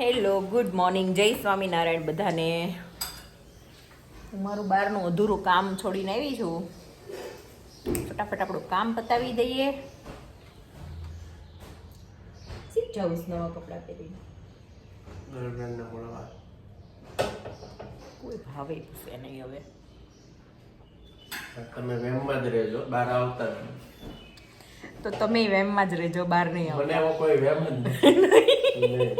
Hello good morning જય સ્વામિનારાયણ બધાને. હું મારું બહારનું અધૂરું કામ છોડીને આવી છું. ફટાફટ આપણું કામ પતાવી દઈએ. શી જાઉં નવા કપડાં પહેરીને? કોઈ ભાવે પૂછે નહીં હવે. તમે વેમમાં જ રહેજો. બહાર આવતા. તો તમે વેમમાં જ રહેજો બહાર નહીં આવો મને એવો કોઈ વેમ જ નહીં.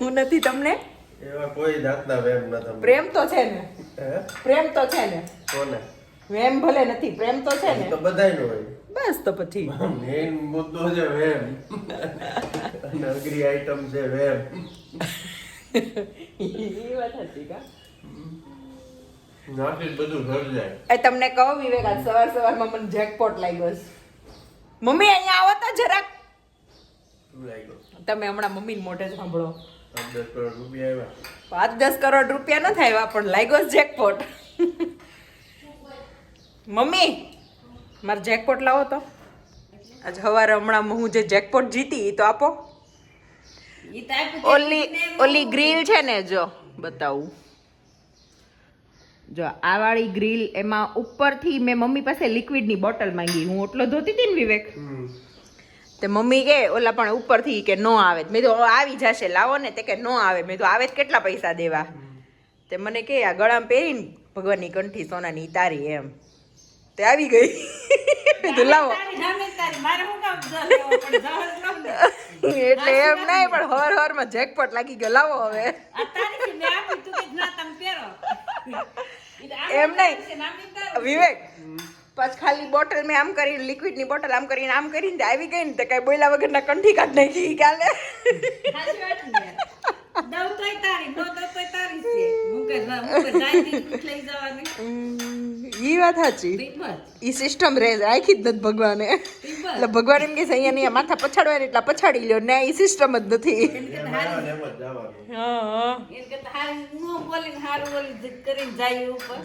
હું નથી તમને? એવા કોઈ જાતના વેમ નથી પ્રેમ તો છે ને. પ્રેમ તો છે ને. કોને? વેમ ભલે નથી પ્રેમ તો છે ને. તો બધાયનો હોય. બસ તો પછી. મેઈન મુદ્દો છે વેમ. નગરી આઈટમ છે વેમ. એ વાત હતી કા? નાથી બધું ઘર જાય. એ તમને કહો વિવેક આજ સવાર સવારમાં મને જેકપોટ લાગ્યો છે. મમ્મી અહીંયા આવો તો જરાક. તમે હમણાં મમ્મીને મોઢે જ સાંભળો. પાંચ દસ કરોડ રૂપિયા આવ્યા. પાંચ દસ કરોડ રૂપિયા ન થાય પણ લાગ્યો જેકપોટ. મમ્મી મારે જેકપોટ લાવો તો. આજ સવારે હમણાં હું જે જેકપોટ જીતી એ તો આપો. ઓલી ઓલી ગ્રીલ છે ને જો બતાવું. જો આ વાળી ગ્રીલ એમાં ઉપરથી મેં મમ્મી પાસે લિક્વિડની બોટલ માંગી. હું ઓટલો ધોતી હતી ને વિવેક? તે મમ્મી કે ઓલા પણ ઉપરથી કે નો આવે. મેં તો આવી જશે લાવો ને. તે કે નો આવે. મેં તો આવે જ કેટલા પૈસા દેવા? તે મને કે આ ગળામાં પહેરીને ભગવાનની કંઠી સોનાની તારી એમ. તે આવી ગઈ. કીધું લાવો. એટલે એમ નહીં પણ હર હરમાં જેકપોટ લાગી ગયો. લાવો હવે. એમ નહીં. વિવેક પછી ખાલી બોટલ મેં આમ કરીને લિક્વિડની બોટલ આમ કરીને આમ કરીને આવી ગઈ ને તો કઈ બોલ્યા વગરના કંઠી કાઢ નાખી કાલે. ઈ વાત સાચી. ઈ સિસ્ટમ રે રાખી જ નથી ભગવાને. એટલે ભગવાન એમ કે છે અહીંયા નહીં માથા પછાડવા એટલા પછાડી લ્યો ને એ સિસ્ટમ જ નથી. જ જવાનું. હા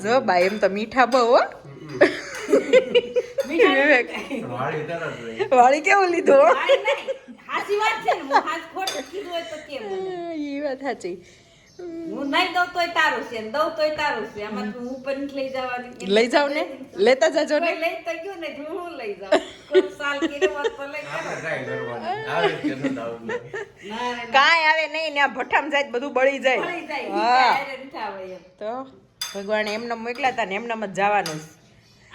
જો બા એમ તો મીઠા બહુ હો. વાળી કેવું લીધું? હાચી વાત છે ને હું હાચ ખોટું કીધું હોય તો કેમ? મને? ઈ વાત સાચી. હું નહીં દઉં તોય તારું છે દઉં તોય તારું છે. આમાં હું પણ લઈ જવાની. લઈ જાવ ને? લેતા જાજો ને? લઈ તો ગયું ને હું હું લઈ જાઉં? સાલ કર્યો તો લઈ કાંઈ આવે નહીં ને આ ભઠ્ઠામાં જાય બધું બળી જાય. હા. તો ભગવાન એમને મોકલા હતા ને એમનામ જ જવાનું. છે.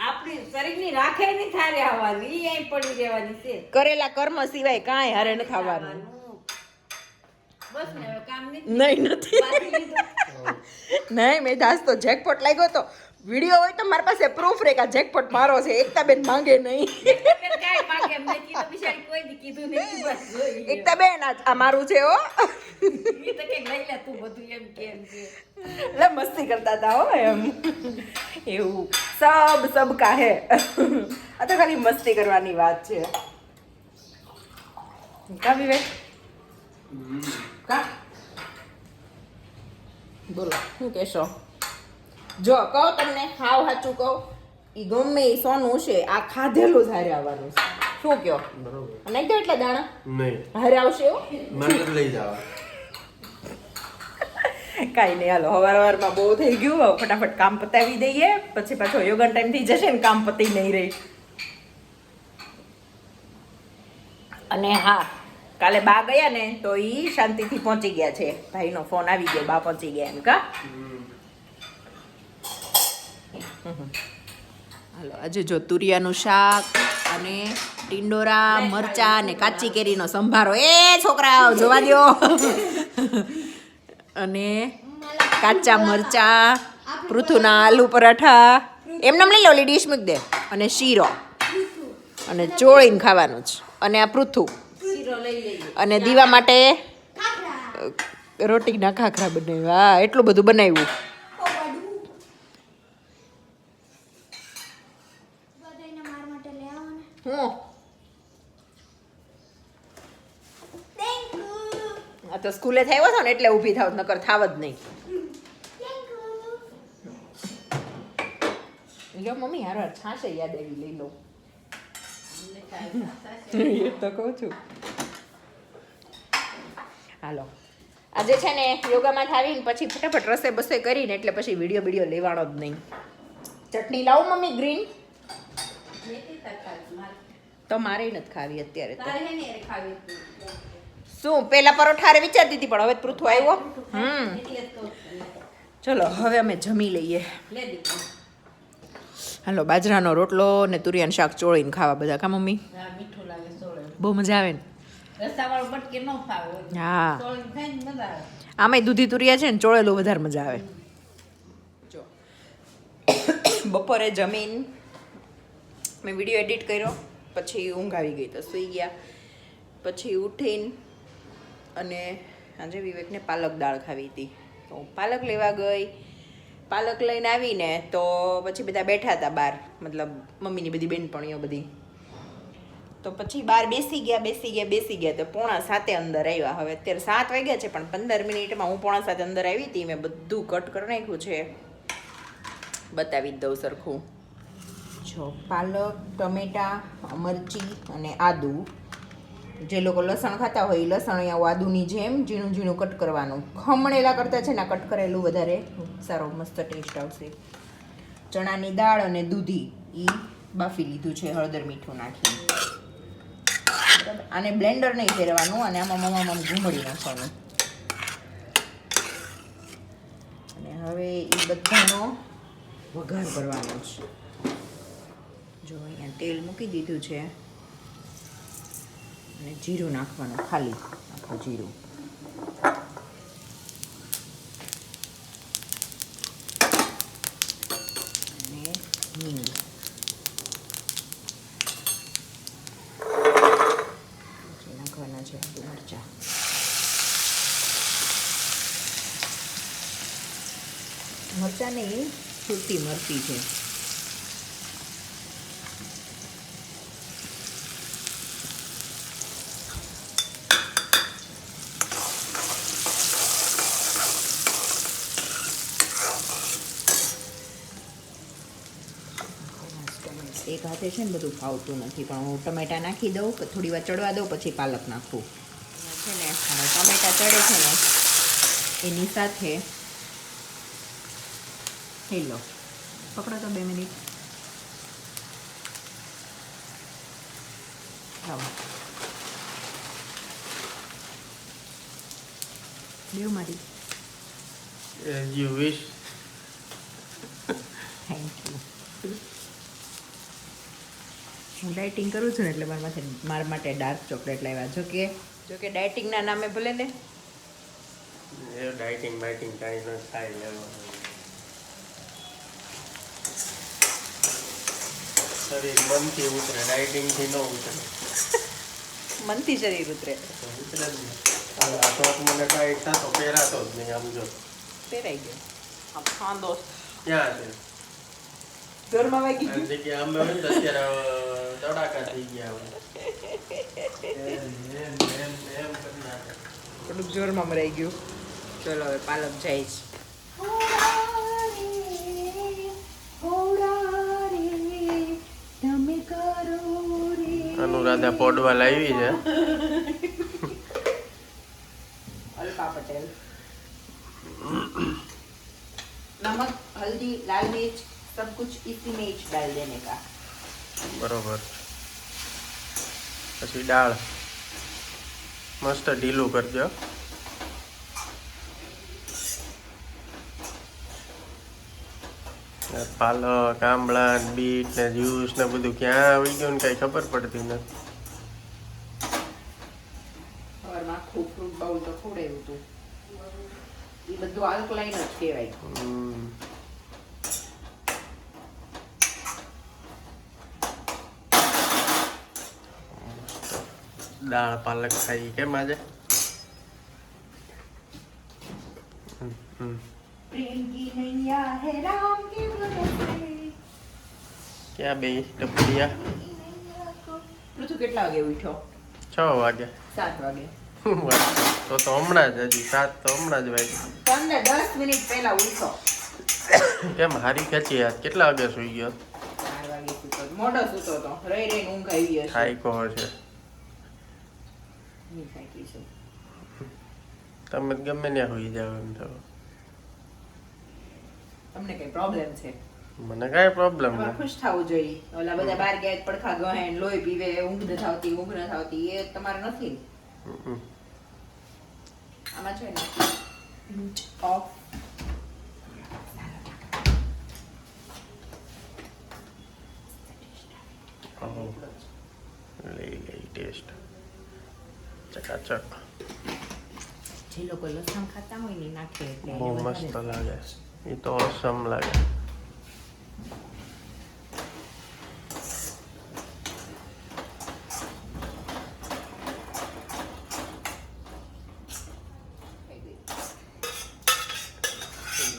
આપણી શરીરની રાખે નહીં થારે આવવાની ઈ પડી રહેવાની છે. કરેલા કર્મ સિવાય કાંઈ હારે ન આવવાનું બસ ને હવે કામ નહીં નહીં નથી. નહીં મેં દાસ તો જેકપોટ લાગ્યો તો વીડિયો હોય તો મારી પાસે પ્રૂફ રે કે આ જેકપોટ મારો છે. એકતા બેન માંગે નહીં. એકતા બેન આ મારું છે હો. ઈ તો કંઈક લઈ લે તું બધું એમ કેમ છે એટલે મસ્તી કરતા હતા હો એમ. એવું. સબ સબ કાહે. આ તો ખાલી મસ્તી કરવાની વાત છે. કા વિવેક? કા? બોલો શું કહેશો? જો કહો તમને હાવ સાચું કહું એ ગમે એ સોનું છે આ ખાધેલું જ હારે આવવાનું છે. શું કયો? બરોબર. નહીં તો એટલા દાણા? નહીં. હારે આવશે એવું લઈ જવા. કાંઈ નહીં હાલો હવાર હવારમાં બહુ થઈ ગયું હવે ફટાફટ કામ પતાવી દઈએ પછી પાછો યોગન ટાઈમ થઈ જશે ને કામ પતી નહીં રહી. અને હા કાલે બા ગયા ને તો એ શાંતિથી પહોંચી ગયા છે. ભાઈનો ફોન આવી ગયો બા પહોંચી ગયા એમ કા? હાલો આજે જો તુરિયાનું શાક અને ટિંડોરા મરચા અને કાચી કેરીનો સંભારો. એ છોકરાઓ જોવા દ્યો. અને કાચા મરચા પૃથુના આલુ પરાઠા. એમને લઈ લો ડીશ મૂક દે. અને શીરો. અને ચોળીને ખાવાનું જ. અને આ પૃથુ. અને દીવા માટે રોટીના ખાખરા બનાવ્યા. હા એટલું બધું બનાવ્યું. આ તો સ્કૂલે થયો હતો ને એટલે ઊભી થાવ નકર થાવ જ નહીં. લ્યો મમ્મી હારો છાશે યાદ આવી લઈ લઉં તો કહું છું. હાલો. આજે છે ને યોગામાં થાવીને પછી ફટાફટ રસે બસે કરીને એટલે પછી વીડિયો વીડિયો લેવાનો જ નહીં. ચટણી લાવો મમ્મી ગ્રીન. તો મારે નથી ખાવી અત્યારે શું પેલા પરોઠારે વિચારતી હતી પણ હવે પૃથ્વ આવ્યો? હમ. ચલો હવે અમે જમી લઈએ. હાલો બાજરાનો રોટલો ને તુરિયાનું શાક ચોળીને ખાવા બધા કા મમ્મી. બહુ મજા આવે ને? રસાવાળું બટકે ન ફાવે. હા. આમાંય દૂધી તુરિયા છે ને ચોળેલું વધારે મજા આવે. જો. બપોરે જમીન મેં વીડિયો એડિટ કર્યો પછી ઊંઘ આવી ગઈ તો સૂઈ ગયા. પછી ઉઠીને અને આજે વિવેકને પાલક દાળ ખાવી હતી. તો પાલક લેવા ગઈ. પાલક લઈને આવીને તો પછી બધા બેઠા હતા બહાર. મતલબ મમ્મીની બધી બેનપણીઓ બધી. તો પછી બાર બેસી ગયા બેસી ગયા બેસી ગયા તો પોણા સાતે અંદર આવ્યા. હવે અત્યારે સાત વાગ્યા છે, પણ પંદર મિનિટમાં હું પોણા સાતે અંદર આવી હતી, મેં બધું કટ કરી નાખ્યું છે. બતાવી દઉં સરખું. જો, પાલક, ટમેટા, મરચી અને આદુ. જે લોકો લસણ ખાતા હોય, એ લસણ અહીંયા આદુની જેમ ઝીણું ઝીણું કટ કરવાનું. ખમણેલા કરતાં છે ને કટ કરેલું વધારે. સારો, મસ્ત ટેસ્ટ આવશે. ચણાની દાળ અને દૂધી એ બાફી લીધું છે, હળદર મીઠું નાખીને. આને બ્લેન્ડર નહીં ફેરવાનું અને આમાં મમ્મા મમ ઘૂમડી નાખવાનું. અને હવે એ બધાનો વઘાર કરવાનો છે. જો અહીંયા તેલ મૂકી દીધું છે. અને જીરું નાખવાનું, ખાલી આખું જીરું અને હિંગ પછી નાખવાના છે આદુ મરચાં મરચાં એ સુરતી મળતી છે. એક હાથે છે ને બધું ફાવતું નથી પણ હું ટમેટા નાખી દઉં થોડી વાર ચડવા દઉં પછી પાલક નાખું. છે ને હવે ટમેટા ચડે છે ને એની સાથે હેલો પકડો તો બે મિનિટ લાવો દેવ મારી As you wish. Thank you હું ડાયટિંગ કરું છું ને એટલે મારા માથે મારા માટે ડાર્ક ચોકલેટ લાવ્યા. જો કે જો કે ડાયટિંગના નામે ભલે ને. ડાયટિંગ બાઇટિંગ કાંઈ ન થાય લેવાનું શરીર મનથી ઉતરે ડાયટિંગથી ન ઉતરે. મનથી શરીર ઉતરે. ઉતરે જ નહીં. આ ટોપ મને કાંઈ થતો પહેરાતો જ નહીં આમ જો. પહેરાઈ ગયો. આમ ખાંદો. ક્યાં છે? જોરમાં વાગી આ જગ્યાએ અમે હોય ને તો અત્યારે તડાકા થઈ ગયા હોય એમ એમ એમ કરી નાખે થોડુંક જોરમાં મરાઈ ગયું. ચલો હવે પાલક જાય છે તમે કરો રે અનુરાધા પોડવા લાવી છે અલ્પા પટેલ नमक हल्दी लाल मिर्च सब कुछ इसी में ही डाल देने का બરોબર પછી દાળ મસ્ત ઢીલું કરજો પાલક આંબળા ને બીટ ને જ્યુસ ને બધું ક્યાં આવી ગયું ને કઈ ખબર પડતી નથી. દાળ પાલક ખાઈ કેમ આજે? હમ. प्रेम की नैया है राम के भरोसे ક્યાં બે ટપડિયા પૃથુ કેટલા વાગે ઉઠ્યો છ વાગે સાત વાગે શું વાત છે? તો તો હમણાં જ હજી સાત તો હમણાં જ વાગે પંદર દસ મિનિટ પહેલા ઉઠો કેમ હારી ખેંચી યાર કેટલા વાગે સુઈ ગયો ચાર વાગે સૂતો હતો. મોડો સૂતો હતો રહી રહીને ઊંઘ આવી હશે થાઈકો છે નહીં થાકી છું. તમે તો ગમે ત્યાં હોઈ જાવ એમ તો તમને કઈ પ્રોબ્લેમ છે? મને કઈ પ્રોબ્લેમ નથી. ખુશ થવું જોઈએ. ઓલા બધા બાર ગયા પડખા ગહેન લોહી પીવે ઊંઘ ન આવતી ઊંઘ ન આવતી એ તમારે નથી. આમાં છે ને? ઓફ. લઈ લઈ ટેસ્ટ ચકાચક જે લોકો લસણ ખાતા હોય ને નાખે એટલે બહુ મસ્ત લાગે. એ તો ઓસમ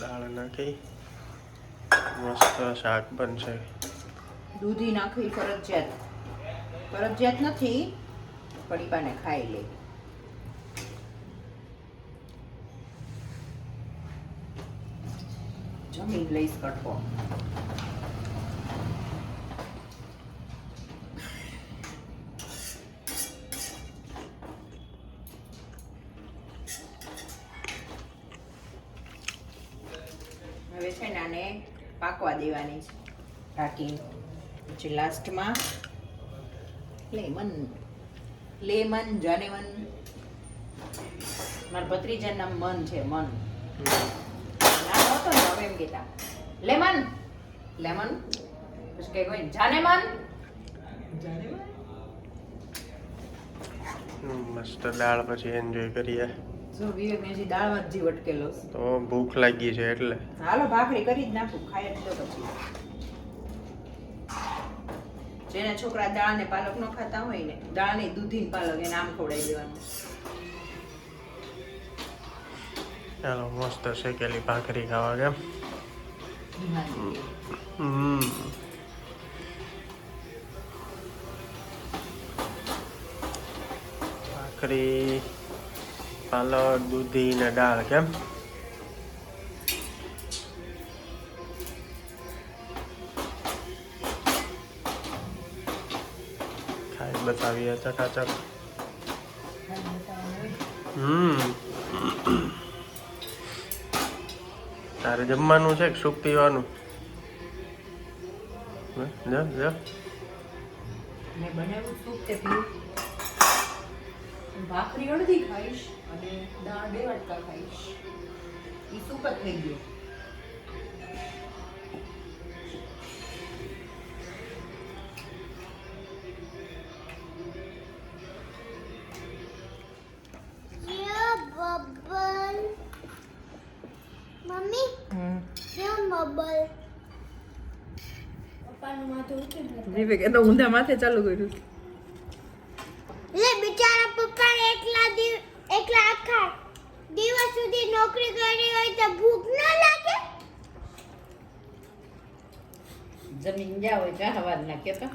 દાળ નાખી. મસ્ત શાક બનશે. દૂધી નાખવી ફરજિયાત. ફરજિયાત નથી પડીપાને ખાઈ લે. જમીન લઈશ કટકો હવે છે ને આને પાકવા દેવાની છે. ઢાંકીને પછી લાસ્ટમાં લેમન. લેમન જાનેમન મારા ભત્રીજાનું નામ મન છે, મન. એમ કહેતા. લેમન? લેમન? પછી કઈ કોઈ જાનેમન? મસ્ત દાળ પછી એન્જોય કરીએ. જો વીર ને હજી દાળમાં જીવ અટકેલો તો ભૂખ લાગી છે એટલે. હાલો ભાખરી કરી જ નાખું ખાઈ જ પછી. જેના છોકરા દાળ ને પાલક ન ખાતા હોય ને દાળ ને દૂધી ને પાલક એને આમ ખવડાવી દેવાનું. ચાલો, મસ્ત શેકેલી ભાખરી ખાવા કેમ? હમ. ભાખરી, પાલક, દૂધી ને દાળ કેમ? ખાઈ બતાવીએ ચકાચક. હમ. તારે જમવાનું છે કે સૂપ પીવાનું? ભાખરી અડધી ખાઈશ અને દાળ બે વાટકા ખાઈશ. એ સૂપ જ થઈ ગયું. ઉઠી ગયું તો ઊંધા માથે ચાલુ કર્યું એટલે બિચારા પપ્પા એકલા એકલા આખા દિવસ સુધી નોકરી કરી હોય તો ભૂખ ન લાગે? જમીન જા હોય ચા હવાર ના કેતો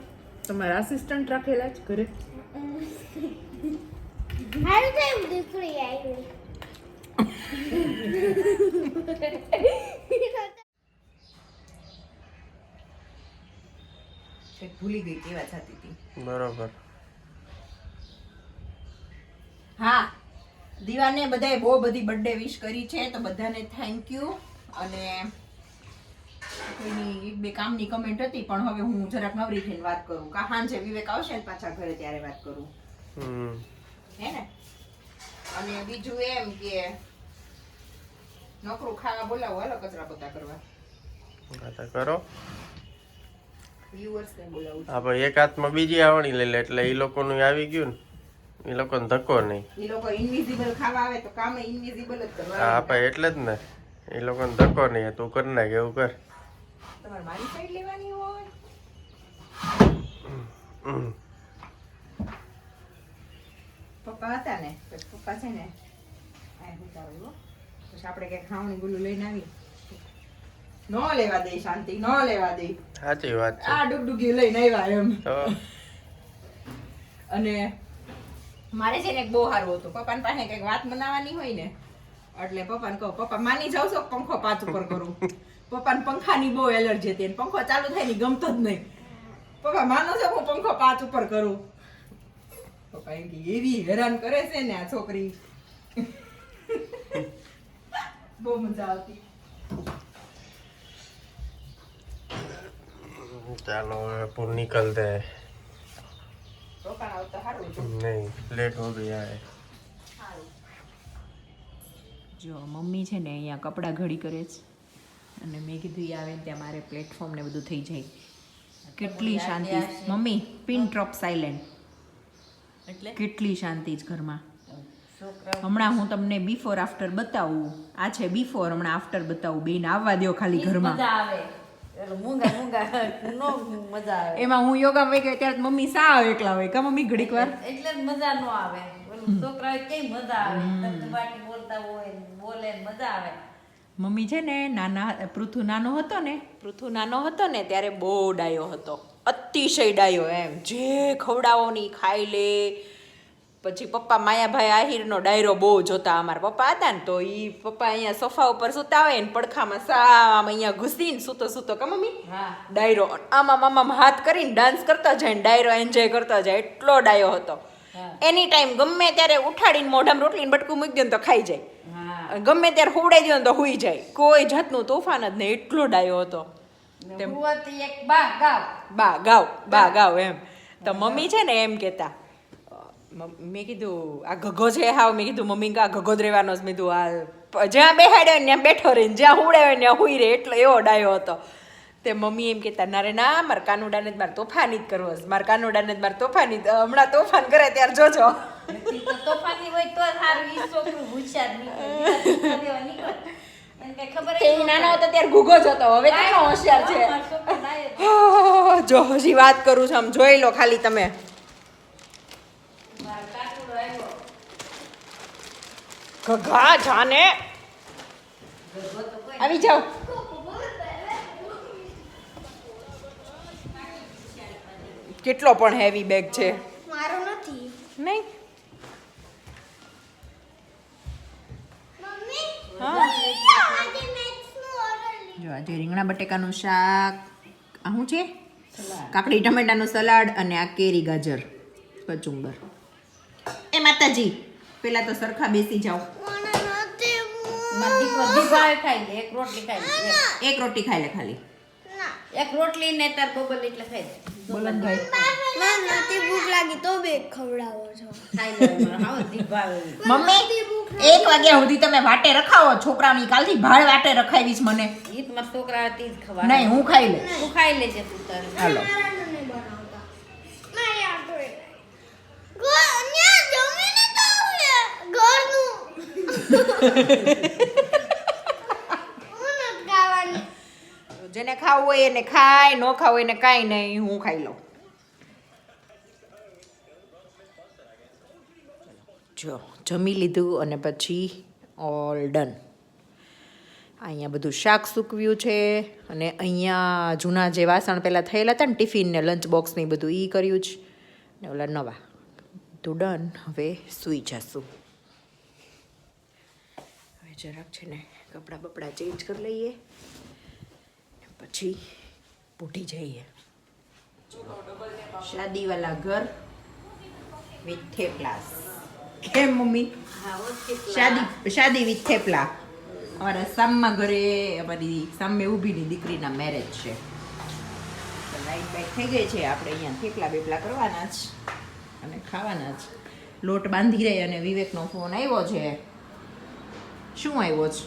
તમારા આસિસ્ટન્ટ રાખેલા જ ઘરે. મારું થયું દીકરી આવી કંઈક ભૂલી ગઈ કેવા થતી હતી. બરોબર. હા દીવાને બધાએ બહુ બધી બર્થડે વિશ કરી છે તો બધાને થેન્ક યુ અને કોઈની એક બે કામની કમેન્ટ હતી પણ હવે હું જરાક નવરી થઈને વાત કરું. કા હાંજે વિવેક આવશે ને પાછા ઘરે ત્યારે વાત કરું. હે ને? અને બીજું એમ કે નોકરું ખાવા બોલાવો હાલો કચરા પોતા કરવા. કરો. ભાઈ એક હાથમાં બીજી આવણી લઈ લે એટલે એ લોકોનું આવી ગયું ને. એ લોકોને ધક્કો નહીં. એ લોકો ઇનવિઝિબલ ખાવા આવે તો કામ ઇનવિઝિબલ જ કરવા હા. ભાઈ એટલે જ ને. એ લોકોને ધક્કો નહીં તું કરી નાખ એવું કર. તમારે મારી સાઈડ લેવાની હોય? પપ્પા હતા ને? પપ્પા છે ને આ. પછી આપણે કઈ ખાવાની ગુલું લઈને આવી ન લેવા દે શાંતિ નો લેવા દે સાચી વાત છે આ ડુગડુગી લઈને આવ્યા એમ અને મારે છે ને બહુ સારું હતું. પપ્પાને પાસે કંઈક વાત મનાવવાની હોય ને એટલે પપ્પાને કહું પપ્પા માની જાવ છો? પંખો પાછ ઉપર કરું. પપ્પાને પંખાની બહુ એલર્જી હતી પંખો ચાલુ થાય ને ગમતો જ નહીં. પપ્પા માનો છો હું પંખો પાછ ઉપર કરું? પપ્પા એમ એવી હેરાન કરે છે ને આ છોકરી. બહુ મજા આવતી. चलो अब निकलते हैं રોકાણ આવતા સારું છે नहीं लेट हो गया है જો મમ્મી છે ને અહીંયા કપડાં ઘડી કરે છે અને મેં કીધું ઈ આવે ને ત્યાં મારે પ્લેટફોર્મ ને બધું થઈ જાય કેટલી શાંતિ મમ્મી પિન ડ્રોપ સાયલેન્ટ એટલે કેટલી શાંતિ જ ઘરમાં છોકરા હમણાં હું તમને બિફોર આફ્ટર બતાવું આ છે બિફોર હમણાં આફ્ટર બતાવું બેન આવવા દ્યો ખાલી ઘરમાં મજા આવે એટલે મૂંગા મૂંગા નો મજા આવે. એમાં હું યોગા વહી ગઈ ત્યારે મમ્મી સા એકલા હોય. કા મમ્મી ઘડીક વાર? એટલે મજા નો આવે. છોકરા કઈ મજા આવે. બાકી બોલતા હોય બોલે મજા આવે. મમ્મી છે ને નાના પૃથુ નાનો હતો ને પૃથુ નાનો હતો ને ત્યારે બહુ ડાયો હતો. અતિશય ડાયો એમ. જે ખવડાવો ની ખાઈ લે. પછી પપ્પા માયાભાઈ આહિરનો ડાયરો બહુ જોતા અમારા પપ્પા હતા ને તો એ પપ્પા અહીંયા સોફા ઉપર સૂતા હોય ને પડખામાં સામ અહીંયા ઘૂસીને સૂતો સૂતો કે મમ્મી ડાયરો આમાં મામામાં હાથ કરીને ડાન્સ કરતા જાય ને ડાયરો એન્જોય કરતા જાય એટલો ડાયો હતો. એની ટાઈમ ગમે ત્યારે ઉઠાડીને મોઢામાં રોટલીને બટકું મૂકી દે ને તો ખાઈ જાય. ગમે ત્યારે હુવડાઈ દે ને તો હુઈ જાય. કોઈ જાતનું તોફાન જ નહીં એટલો ડાયો હતો. બા ગાવ. બા ગાવ બા ગાવ એમ. તો મમ્મી છે ને એમ કહેતા મેં કીધું આ ગગો છે હાવ મેં કીધું મમ્મી કે આ ગગો જ રહેવાનો જ મેં કીધું આ જ્યાં બેહાડ્યો હોય ત્યાં બેઠો રહીને જ્યાં હુડે ત્યાં હુઈ રહે. એટલો એવો ડાયો હતો. તે મમ્મી એમ કહેતા ના રે ના મારા કાનુડાને જ મારે તોફાની જ કરવો છે. મારા કાનુડાને જ મારે તોફાની હમણાં તોફાન કરે ત્યારે જોજો. તોફાની હોય તો સારું ઈ છોકરું હોશિયાર નાનો હતો ત્યારે ગુગો જ હતો. હવે કેટલો હોશિયાર છે. જો હજી વાત કરું છું. આમ જોઈ લો ખાલી તમે. જાને ગગો કોઈ આવી જાઓ. કેટલો પણ હેવી બેગ છે. મારો નથી. નહીં. જો આજે રીંગણા બટેકાનું શાક. આ શું છે? કાકડી ટમેટાનું સલાડ અને આ કેરી ગાજર. કચુંબર. એ માતાજી પેલા તો સરખા બેસી જાઓ. એક રોટલી ખાઈ લે એક. રોટલી ખાઈ લે ખાલી. એક રોટલી ને તાર ગોગલ એટલે ખાઈ દે ને નથી ભૂખ લાગી તો બે ખવડાવો છો. ખાઈ લે મારો દીભાવે. મમ્મી એક વાગ્યા સુધી તમે વાટે રખાવો છોકરાઓની કાલથી ભાળ વાટે રખાવીશ મને. ઈ છોકરા હતી જ ખવા નહીં હું ખાઈ લે હું ખાઈ લેજે તું તારે. હાલો મારાનું નહીં બનાવતા મારે આ તો એ ઘર ન્યા જમીને તો આવે ઘરનું હું નથી ખાવાની જેને ખાવું હોય એને ખાય, ન ખાવું એને કાંઈ નહીં, હું ખાઈ લઉં. જો, જમી લીધું અને પછી ઓલ ડન અહીંયા બધું શાક સૂકવ્યું છે અને અહીંયા જૂના જે વાસણ પહેલાં થયેલા હતા ને ટિફિન ને લંચ બોક્સ ને બધું એ કર્યું છે. ને ઓલા નવા. તો ડન હવે સૂઈ જશું. જરાક છે ને કપડાં બપડા ચેન્જ કરી લઈએ પછી પૂટી જઈએ. શાદીવાલા ઘર વિથ થેપલાસ કેમ મમ્મી? શાદી શાદી વિથ થેપલા. અમારા સામમાં ઘરે અમારી સામે ઊભીની દીકરીના મેરેજ છે. લાઈટ બાઈટ થઈ ગઈ છે આપણે અહીંયા થેપલા બેપલા કરવાના જ અને ખાવાના જ. લોટ બાંધી રહી અને વિવેકનો ફોન આવ્યો છે. શું આવ્યો છે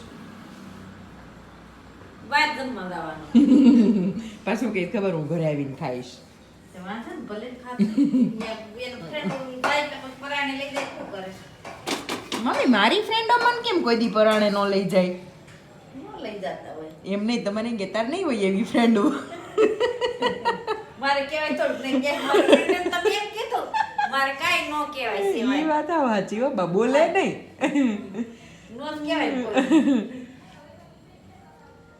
પાછું કે ખબર હું ઘરે આવીને ખાઈશ. મમ્મી મારી ફ્રેન્ડો મને કેમ કોઈ દી પરાણે ન લઈ જાય? ન લઈ જતા હોય. એમ નહીં તમારે કહેતા નહીં હોય એવી ફ્રેન્ડો મારે કહેવાય થોડુંક નહીં તમે એમ કીધું મારે કાંઈ ન કહેવાય એ વાત વાંચી હો બોલે નહીં.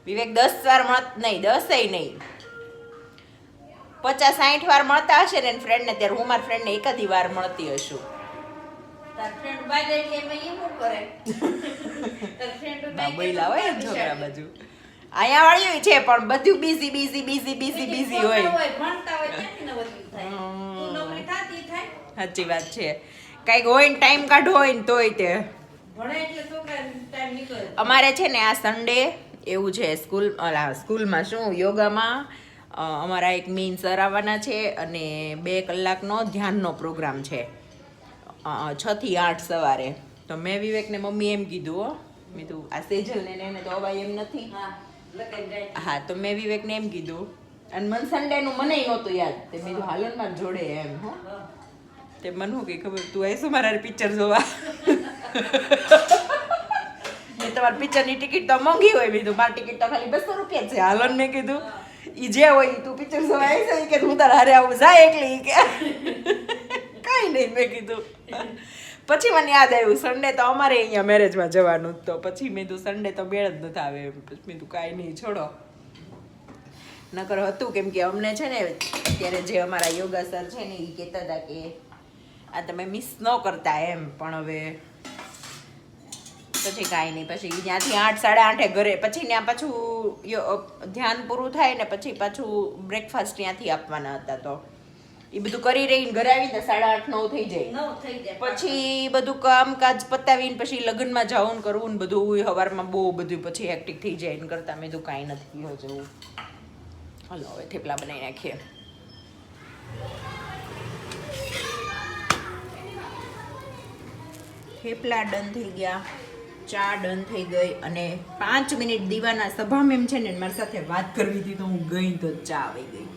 વિવેક દસ વાર મળત નહીં દસય નહીં. પચાસ સાઠ વાર મળતા હશે ને ફ્રેન્ડને ત્યારે હું મારા ફ્રેન્ડને એકાદી વાર મળતી હશું. છોકરા બાજુ. અહીંયા વાળ્યું છે પણ બધું busy busy busy busy busy હોય. સાચી વાત છે. કાંઈક હોય ને ટાઈમ કાઢવો હોય ને તોય તે. અમારે છે ને આ સન્ડે એવું છે સ્કૂલ અલા સ્કૂલમાં શું યોગામાં અમારા એક મીન સર આવવાના છે અને બે કલાકનો ધ્યાનનો પ્રોગ્રામ છે. છ થી આઠ સવારે. તો મેં વિવેકને મમ્મી એમ કીધું હો. મેં તું આ સેજલને એને તો અવાય એમ નથી. હા તો મેં વિવેકને એમ કીધું. અને મને સન્ડેનું મને નહોતું યાદ. તે મેં કીધું હાલો જોડે એમ હો. તે મને શું કે ખબર? તું આવીશું મારા પિક્ચર જોવા. મેં તમારી પિક્ચરની ટિકિટ તો મોંઘી હોય બીજું મારી ટિકિટ તો ખાલી બસો રૂપિયા છે. હાલો મેં કીધું. ઈ જે હોય તું પિક્ચર જોવા આવી છે કે હું તારા હારે આવું? જાય એકલી કે. કાંઈ નહીં મેં કીધું. પછી મને યાદ આવ્યું સન્ડે તો અમારે અહીંયા મેરેજમાં જવાનું તો. પછી મેં તું સન્ડે તો મેળ જ નથી આવે મેં તું કાંઈ નહીં, છોડો. નકર હતું કેમ કે અમને છે ને, અત્યારે જે અમારા યોગા સર છે ને એ કહેતા હતા કે આ તમે મિસ ન કરતા એમ. પણ હવે પછી કાંઈ નહીં. પછી ત્યાંથી આઠ સાડા આઠે ઘરે પછી ત્યાં પાછું ધ્યાન પૂરું થાય ને પછી પાછું બ્રેકફાસ્ટ ત્યાંથી આપવાના હતા તો. એ બધું કરી રહીને ઘરે આવીને સાડા આઠ નવ થઈ જાય. પછી. બધું કામકાજ પતાવીને પછી લગ્નમાં જવું ને કરવું ને બધું સવારમાં બહુ બધું પછી હેક્ટિક થઈ જાય ને કરતા. મેં તો કાંઈ નથી જવું. હલો હવે થેપલા બનાવી નાખીએ. થેપલા ડન થઈ ગયા. ચા ડન થઈ ગઈ અને પાંચ મિનિટ દીવાના સભા એમ છે ને મારી સાથે વાત કરવી હતી તો હું ગઈ તો ચા આવી ગઈ.